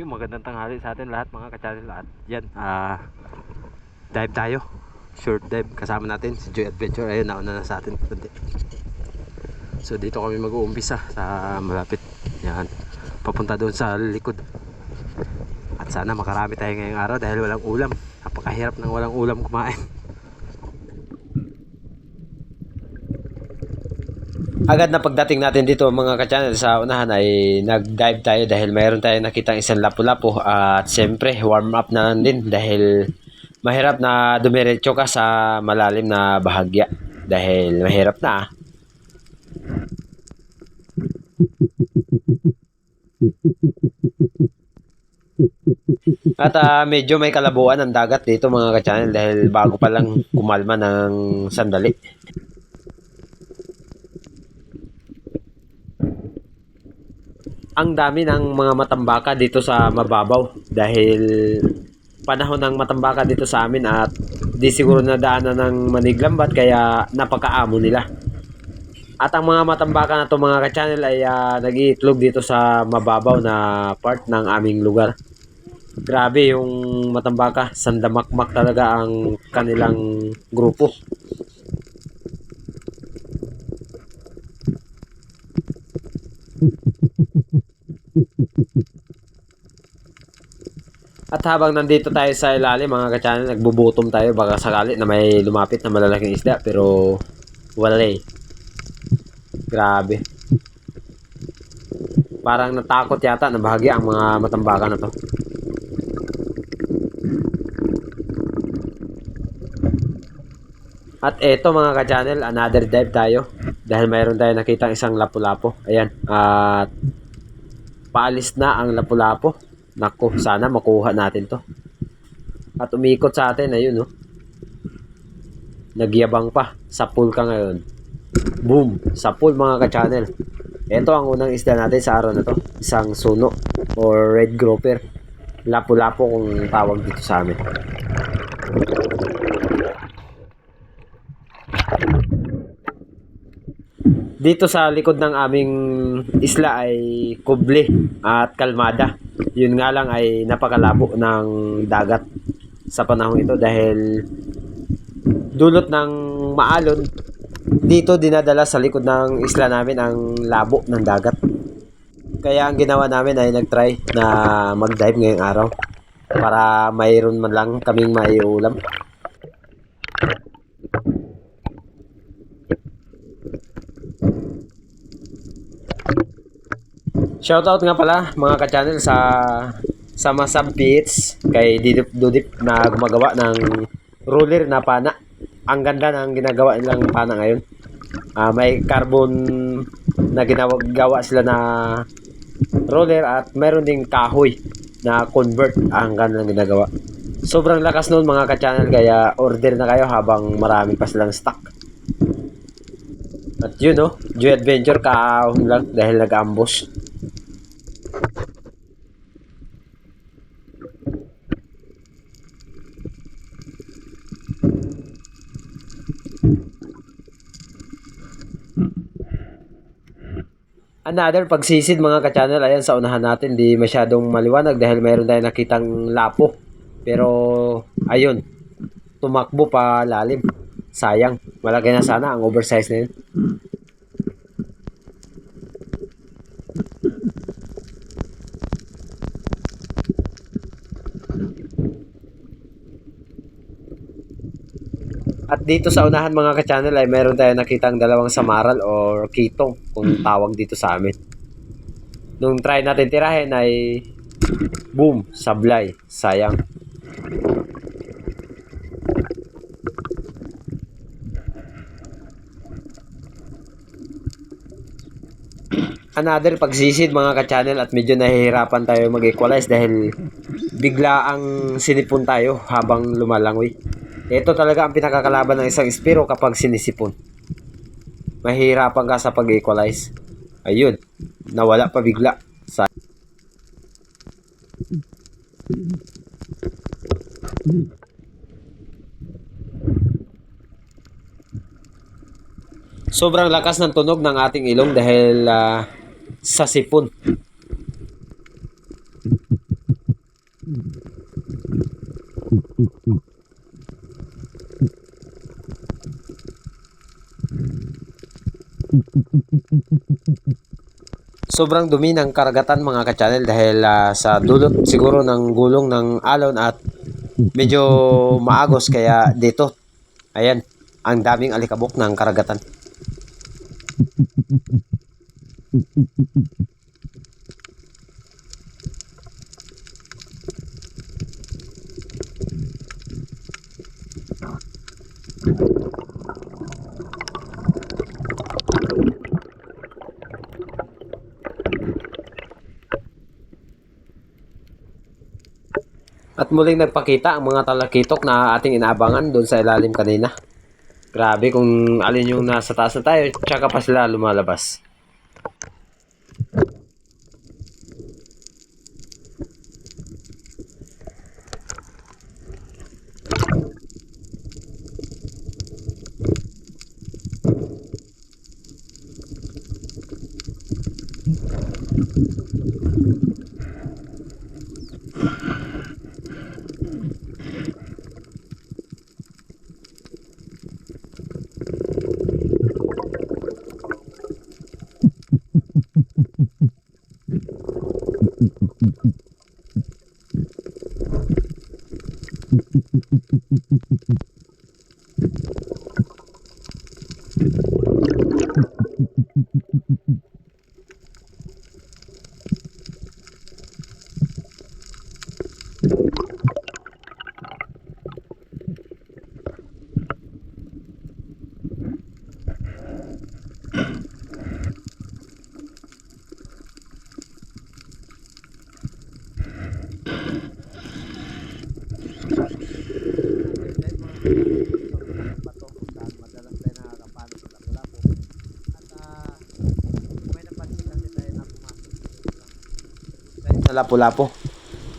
Yung magandang tanghali sa atin lahat mga ka-channel at yan ah dive tayo. Short dive. Kasama natin si Joy Adventure. Ayun nauna na sa atin. So dito kami mag-uumpisa sa malapit. Yan. Papunta doon sa likod. At sana makarami tayo ngayong araw dahil walang ulam. Napakahirap ng walang ulam kumain Agad na pagdating natin dito mga ka-channel sa unahan ay nag-dive tayo dahil mayroon tayong nakitang isang lapu-lapu at siyempre warm up na lang din dahil mahirap na dumiretso ka sa malalim na bahagya dahil mahirap na ah. At ah, medyo may kalabuan ang dagat dito mga ka-channel dahil bago pa lang kumalma ng sandali. Ang dami ng mga matambaka dito sa mababaw dahil panahon ng matambaka dito sa amin at di siguro na daanan ng maniglambat kaya napakaamo nila. At ang mga matambaka na to mga ka-channel ay uh, nag-iitlog dito sa mababaw na part ng aming lugar. Grabe yung matambaka, sandamakmak talaga ang kanilang grupo. At habang nandito tayo sa ilalim mga ka-channel, nagbubutom tayo baka sakali na may lumapit na malalaking isda pero wala eh. Grabe. Parang natakot yata na bahagi ang mga matambakan na to. At eto mga ka-channel, another dive tayo. Dahil mayroon tayo nakita isang lapu-lapo. Ayan. At paalis na ang lapu-lapo. Nako, sana makuha natin to. At umikot sa atin, ayun no. Nagyabang pa. Sa pool ka ngayon. Boom! Sa pool mga ka-channel. Ito ang unang isda natin sa araw na to. Isang suno or red grouper. Lapu-lapo kung tawag dito sa amin. Dito sa likod ng aming isla ay kuble at kalmada. Yun nga lang ay napakalabo ng dagat sa panahon ito dahil dulot ng maalon dito dinadala sa likod ng isla namin ang labo ng dagat. Kaya ang ginawa namin ay nagtry na mag-dive ngayong araw para mayroon man lang kaming maiulam. Shoutout nga pala mga ka-channel sa sa Masab Beats kay Didip Dudip na gumagawa ng roller na pana. Ang ganda ng ginagawa nilang pana ngayon. Ah, may carbon na ginagawa sila na roller at meron ding kahoy na convert ang ganda ng ginagawa. Sobrang lakas noon mga ka-channel kaya order na kayo habang marami pa silang stock. At yun no, Joy Adventure kaahon lang dahil nag-ambush. Another pagsisid mga ka-channel, ayan sa unahan natin, di masyadong maliwanag dahil mayroon tayong nakitang lapo. Pero, ayun, tumakbo pa lalim. Sayang, malaki na sana ang oversize na yun. At dito sa unahan mga ka-channel ay meron tayong nakitang dalawang samaral or kitong kung tawag dito sa amin. Nung try natin tirahin ay boom, sablay, sayang. Another pagsisid mga ka-channel at medyo nahihirapan tayo mag-equalize dahil bigla ang sinipon tayo habang lumalangoy. Ito talaga ang pinakakalaban ng isang espiro kapag sinisipon. Mahirapan ka sa pag-equalize. Ayun, nawala pa bigla. Sa Sobrang lakas ng tunog ng ating ilong dahil ah, sa sipon. Sobrang dumi ng karagatan mga ka-channel dahil ah, sa dulot siguro ng gulong ng alon at medyo maagos kaya dito. Ayan, ang daming alikabok ng karagatan. At muling nagpakita ang mga talakitok na ating inaabangan doon sa ilalim kanina. Grabe kung alin yung nasa taas na tayo, tsaka pa sila lumalabas. Sa Lapu-Lapu.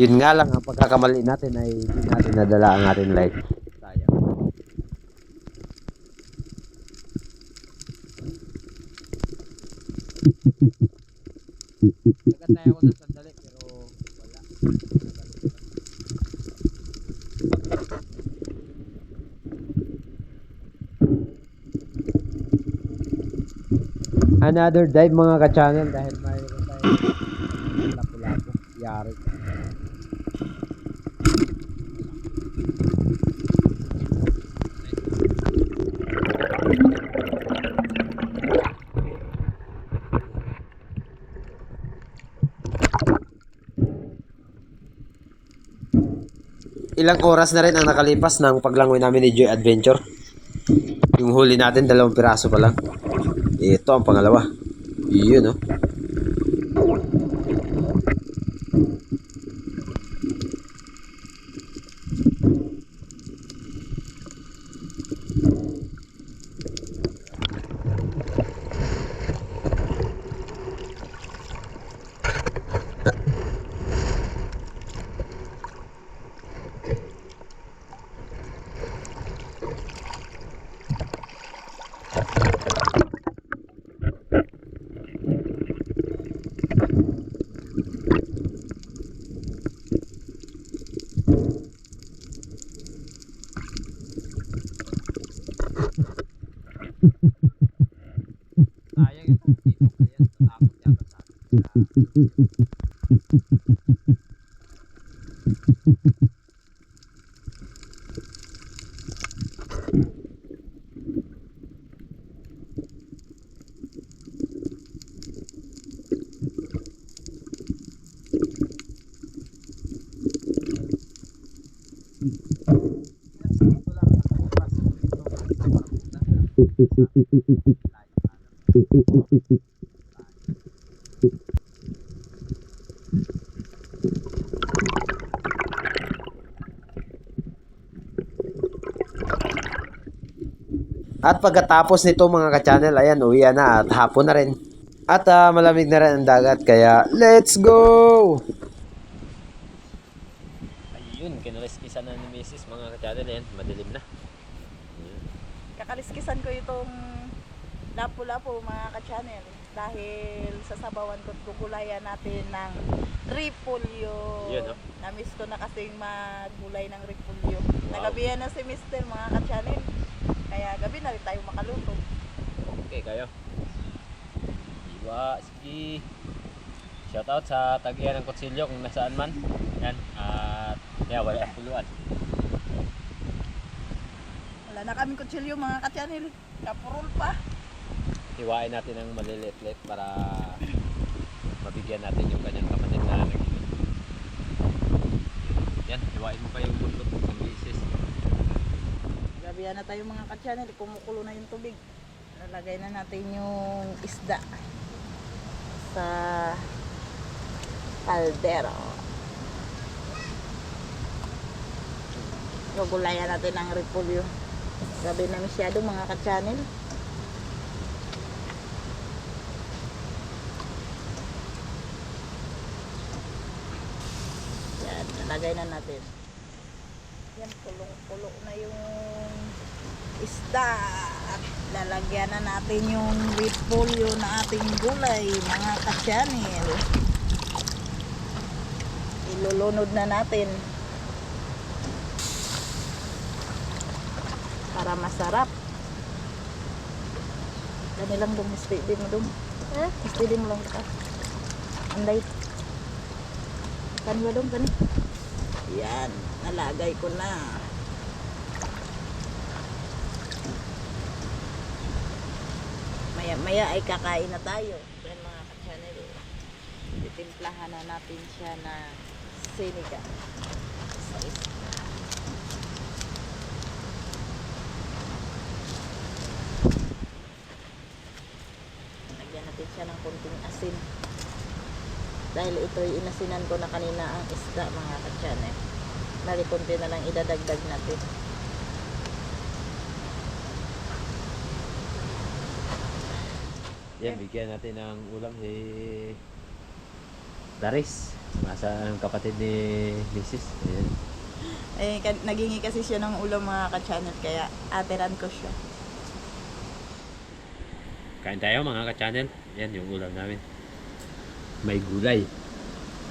Yun nga lang, ang pagkakamali natin ay hindi natin nadala ang ating light. Sayang. Nagantay ako ng sandali pero wala. Another dive mga ka-channel dahil mayroon tayong lapu-lapu. Yari. Ilang oras na rin ang nakalipas ng paglangoy namin ni Joy Adventure. Yung huli natin, dalawang piraso pa lang. Ito ang pangalawa. Yun, oh. Sayang yung mosquito kaya natakot yata sa akin. At pagkatapos nito mga ka-channel, ayan, uwi na at hapon na rin. At ah, malamig na rin ang dagat, kaya let's go! Ayun, kinaliskisan na ni Mrs. mga ka-channel, ayan, madilim na. kakaliskisan ko itong lapu-lapu mga ka-channel dahil sasabawan ko at kukulayan natin ng repolyo. Yun, oh. Namiss ko na kasing maggulay ng repulyo. Nagabihan na si Mister mga ka-channel. Kaya gabi na rin tayo makaluto. Okay kayo. Iwa, sige. Shoutout sa tagihan ng kutsilyo kung nasaan man. Yan. At yeah, wala puluan. Wala na kaming kutsilyo mga ka-channel. Kapurol pa. Hiwain natin ng maliliit-liit para mabigyan natin yung kanyang kapatid na nag Yan, hiwain mo pa yung buntot ng bisis. Gabihan na tayo mga ka-channel. Kumukulo na yung tubig. Lalagay na natin yung isda sa kaldero. Gugulayan natin ang repolyo. Gabi na masyado mga ka-channel. Yan, nalagay na natin. Yan, kulong-kulo na yung isda. At lalagyan na natin yung repolyo na ating gulay, mga ka-channel. Ilulunod na natin. Para masarap. Kani lang dong, steady mo dong. Ha? Steady mo lang ka. Anday. Kani ba dong, kani? Yan, nalagay ko na. Maya maya ay kakain na tayo. Yan mga ka-channel. Titimplahan na natin siya na siniga. Sa isda. Lagyan natin siya ng konting asin. Dahil ito'y inasinan ko na kanina ang isda mga ka-channel. Bali konti na lang idadagdag natin. Yan, bigyan natin ng ulam si Daris. Masa ang kapatid ni Mrs. Ayan. Eh, ka- nagingi kasi siya ng ulam mga ka-channel, kaya ateran ko siya. Kain tayo mga ka-channel. Yan yung ulam namin. May gulay.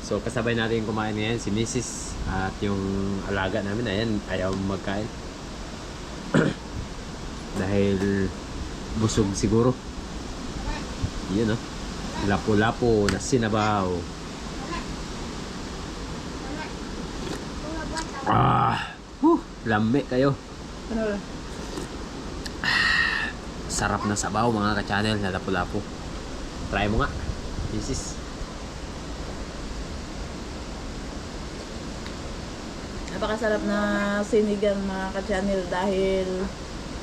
So kasabay natin kumain ngayon si Mrs. At yung alaga namin, ayan, ayaw magkain. Dahil busog siguro. Yun oh. Lapo-lapo na sinabaw. Ah! Huh, lami kayo. Ano? Sarap na sabaw mga ka-channel na lapu-lapu. Try mo nga. Mrs. Napakasarap na sinigang mga ka-channel dahil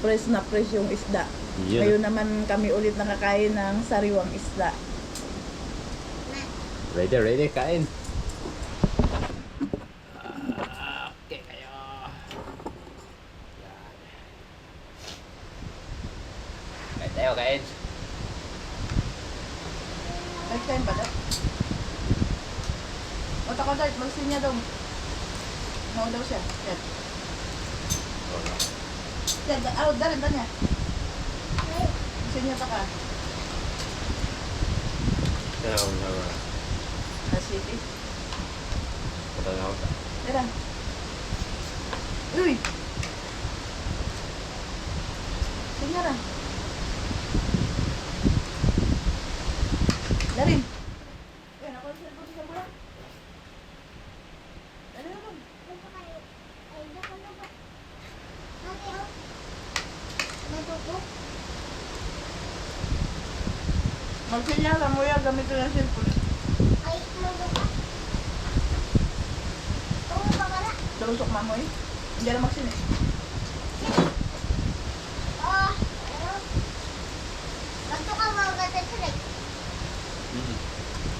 fresh na fresh yung isda. Yun. Ngayon naman kami ulit nakakain ng sariwang isda. Ready, ready, kain. Ah, Okay kayo. Kain tayo, kain. Next time pa daw. O tako daw, magsinya daw. Mao daw siya. Yan. Yan, da- ah, darin ta niya. Magsinya ta ka. Ano, ano, Na city. Punta na ako. Tara. Uy! Sinya ra. Darin. Yan, ako sa cellphone sa bulan. Darin ako. Magsinya lang mo yan, gamit ko ng cellphone. Dalusok mamoy. Hindi na magsin eh.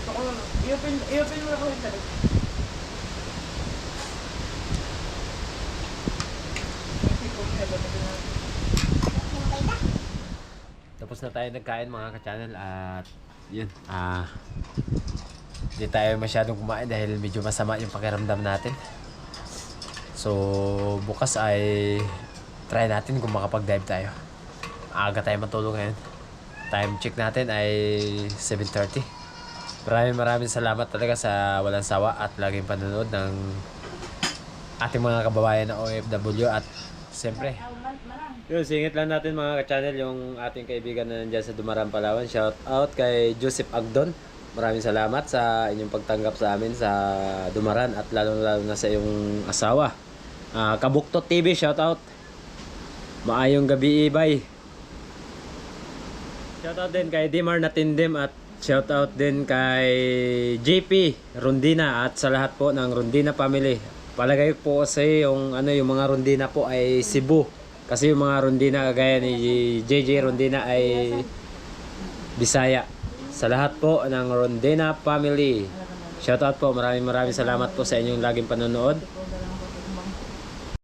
Ako, i-open, i-open mo na ko yung talag. Na tayo nagkain mga ka-channel at yun, ah hindi tayo masyadong kumain dahil medyo masama yung pakiramdam natin. So, bukas ay try natin kung makapag-dive tayo. Aga tayo matulog ngayon. Time check natin ay 7.30. Maraming maraming salamat talaga sa walang sawa at laging panonood ng ating mga kababayan na OFW at siyempre yun, singit lang natin mga ka-channel yung ating kaibigan na nandyan sa Dumaran, Palawan. Shout out kay Joseph Agdon. Maraming salamat sa inyong pagtanggap sa amin sa Dumaran at lalo-lalo na sa iyong asawa. Ah, Kabuktot TV, shout out. Maayong gabi, Ibay. Shout out din kay Dimar Natindim at shout out din kay JP Rondina at sa lahat po ng Rondina family. Palagay po kasi yung ano yung mga Rondina po ay Cebu. Kasi yung mga Rondina kagaya ni JJ Rondina ay Bisaya. Sa lahat po ng Rondina family. Shout out po. Maraming maraming salamat po sa inyong laging panonood.